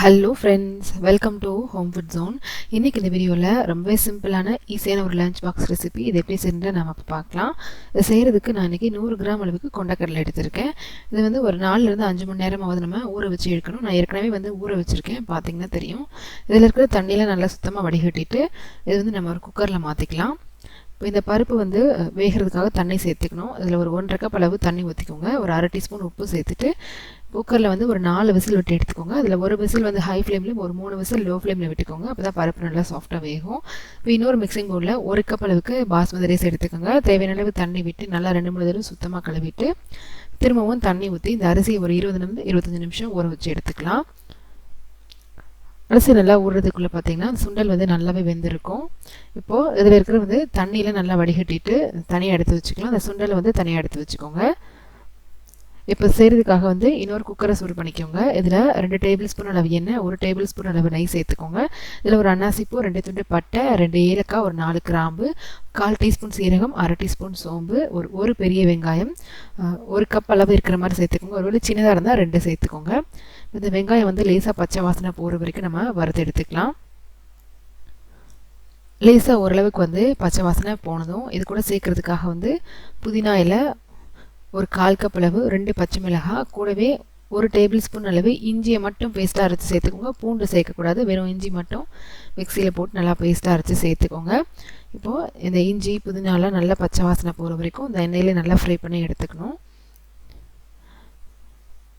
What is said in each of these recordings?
Hello friends welcome to home food zone இன்றைக்கி இந்த வீடியோவில் ரொம்பவே சிம்பிளான ஈஸியான ஒரு லஞ்ச் பாக்ஸ் ரெசிபி இது எப்படி செஞ்சு நம்ம இப்போ பார்க்கலாம். இது செய்கிறதுக்கு நான் இன்றைக்கி நூறு கிராம் அளவுக்கு கொண்டக்கடலை எடுத்திருக்கேன். இது வந்து ஒரு நாலுலேருந்து அஞ்சு மணி நேரமாவது நம்ம ஊற வச்சு எடுக்கணும். நான் ஏற்கனவே வந்து ஊற வச்சுருக்கேன். பார்த்தீங்கன்னா தெரியும். இதில் இருக்கிற தண்ணியில் நல்லா சுத்தமாக வடிகட்டிட்டு இது வந்து நம்ம ஒரு குக்கரில் மாற்றிக்கலாம் இப்போ இந்த பருப்பு வந்து வேகிறதுக்காக தண்ணி சேர்த்துக்கணும். அதில் ஒரு ஒன்றரை கப் அளவு தண்ணி ஊற்றிக்கோங்க ஒரு அரை டீஸ்பூன் உப்பு சேர்த்துட்டு குக்கரில் வந்து ஒரு நாலு விசில் விட்டு எடுத்துக்கோங்க. அதில் ஒரு விசில் வந்து ஹை ஃப்ளேம்லேயும் ஒரு மூணு விசில் லோ ஃப்ளேமில் விட்டுக்கோங்க. அப்போ தான் பருப்பு நல்லா சாஃப்டாக வேகும். இப்போ இன்னொரு மிக்சிங் பவுலில் ஒரு கப் அளவுக்கு பாஸ்மதி ரைஸ் எடுத்துக்கோங்க. தேவையான அளவு தண்ணி விட்டு நல்லா ரெண்டு மூணு தடவை சுத்தமாக கழுவிட்டு திரும்பவும் தண்ணி ஊற்றி இந்த அரிசியை ஒரு இருபது நிமிஷம் இருபத்தஞ்சி நிமிஷம் ஊற வச்சு எடுத்துக்கலாம். அரிசி நல்லா ஊறுறதுக்குள்ளே பார்த்தீங்கன்னா சுண்டல் வந்து நல்லாவே வெந்திருக்கும். இப்போது இதில் இருக்கிற வந்து தண்ணியில் நல்லா வடிகட்டிட்டு தனியாக எடுத்து வச்சுக்கலாம். அந்த சுண்டலை வந்து தனியாக எடுத்து வச்சுக்கோங்க. இப்போ செய்கிறதுக்காக வந்து இன்னொரு குக்கரை சூடு பண்ணிக்கோங்க. இதில் ரெண்டு டேபிள் ஸ்பூன் அளவு எண்ணெய் ஒரு டேபிள் ஸ்பூன் அளவு நெய் சேர்த்துக்கோங்க. இதில் ஒரு அன்னாசிப்பூ ரெண்டு துண்டு பட்டை ரெண்டு ஏலக்காய் ஒரு நாலு கிராம்பு கால் டீஸ்பூன் சீரகம் அரை டீஸ்பூன் சோம்பு ஒரு ஒரு பெரிய வெங்காயம் ஒரு கப் அளவு இருக்கிற மாதிரி சேர்த்துக்கோங்க. ஒரு வேளை சின்னதாக இருந்தால் ரெண்டு சேர்த்துக்கோங்க. இந்த வெங்காயம் வந்து லேசாக பச்சை வாசனை போகிற வரைக்கும் நம்ம வறுத்து எடுத்துக்கலாம். லேசாக ஓரளவுக்கு வந்து பச்சை வாசனை போனதும் இது கூட சேர்க்கறதுக்காக வந்து புதினா இலை ஒரு கால் கப் அளவு ரெண்டு பச்சை மிளகாய் கூடவே ஒரு டேபிள் ஸ்பூன் அளவு இஞ்சியை மட்டும் பேஸ்ட்டாக அரைச்சி சேர்த்துக்கோங்க. பூண்டு சேர்க்கக்கூடாது வெறும் இஞ்சி மட்டும் மிக்சியில் போட்டு நல்லா பேஸ்ட்டாக அரைச்சி சேர்த்துக்கோங்க. இப்போது இந்த இஞ்சி புதினாலாம் நல்லா பச்சை வாசனை போகிற வரைக்கும் இந்த எண்ணெயில் நல்லா ஃப்ரை பண்ணி எடுத்துக்கணும்.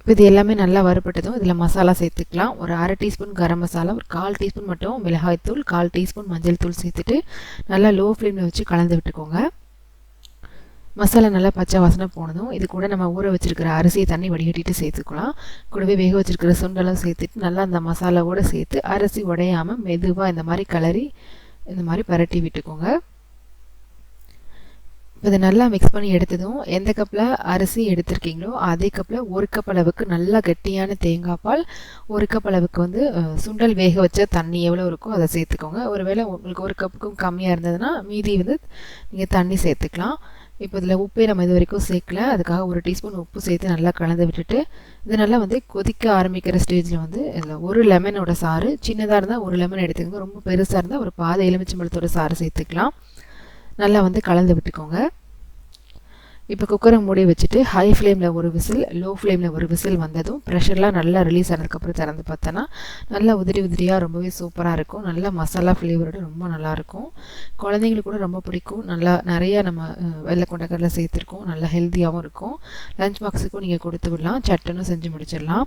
இப்போ இது எல்லாமே நல்லா வறுபட்டதும் இதில் மசாலா சேர்த்துக்கலாம். ஒரு அரை டீஸ்பூன் கரம் மசாலா ஒரு கால் டீஸ்பூன் மட்டும் மிளகாய்த்தூள் கால் டீஸ்பூன் மஞ்சள் தூள் சேர்த்துட்டு நல்லா லோ ஃப்ளேமில் வச்சு கலந்து விட்டுக்கோங்க. மசாலா நல்லா பச்சை வாசனை போனதும் இது கூட நம்ம ஊற வச்சுருக்கிற அரிசியை தண்ணி வடிகட்டிட்டு சேர்த்துக்கலாம். கூடவே வேக வச்சுருக்கிற சுண்டெல்லாம் சேர்த்துட்டு நல்லா அந்த மசாலாவோடு சேர்த்து அரிசி உடையாமல் மெதுவாக இந்த மாதிரி கலரி இந்த மாதிரி பரட்டி விட்டுக்கோங்க. இதை நல்லா மிக்ஸ் பண்ணி எடுத்ததும் எந்த கப்பில் அரிசி எடுத்திருக்கீங்களோ அதே கப்பில் ஒரு கப் அளவுக்கு நல்லா கெட்டியான தேங்காய் பால் ஒரு கப் அளவுக்கு வந்து சுண்டல் வேக வச்ச தண்ணி எவ்வளோ இருக்கோ அதை சேர்த்துக்கோங்க. ஒருவேளை உங்களுக்கு ஒரு கப்புக்கும் கம்மியாக இருந்ததுன்னா மீதி வந்து நீங்கள் தண்ணி சேர்த்துக்கலாம். இப்போ இதில் உப்பே நம்ம இது வரைக்கும் சேர்க்கல. அதுக்காக ஒரு டீஸ்பூன் உப்பு சேர்த்து நல்லா கலந்து விட்டுட்டு இது நல்லா வந்து கொதிக்க ஆரம்பிக்கிற ஸ்டேஜில் வந்து இதில் ஒரு லெமனோட சாறு சின்னதாக இருந்தால் ஒரு லெமன் எடுத்துக்கோங்க. ரொம்ப பெருசாக இருந்தால் ஒரு பாதை எலுமிச்சம்பழத்தோட சாறு சேர்த்துக்கலாம். நல்லா வந்து கலந்து விட்டுக்கோங்க. இப்போ குக்கரை மூடி வச்சுட்டு ஹை ஃப்ளேமில் ஒரு விசில் லோ ஃப்ளேமில் ஒரு விசில் வந்ததும் ப்ரெஷர்லாம் நல்லா ரிலீஸ் ஆனதுக்கப்புறம் திறந்து பார்த்தோன்னா நல்லா உதிரி உதிரியாக ரொம்பவே சூப்பராக இருக்கும். நல்லா மசாலா ஃப்ளேவரோட ரொம்ப நல்லாயிருக்கும் குழந்தைங்களுக்கு கூட ரொம்ப பிடிக்கும். நல்லா நிறையா நம்ம வெள்ளை கொண்டக்கடலை சேர்த்துருக்கோம். நல்லா ஹெல்த்தியாகவும் இருக்கும். லஞ்ச் பாக்ஸுக்கும் நீங்கள் கொடுத்து விடலாம். சட்டனும் செஞ்சு முடிச்சிடலாம்.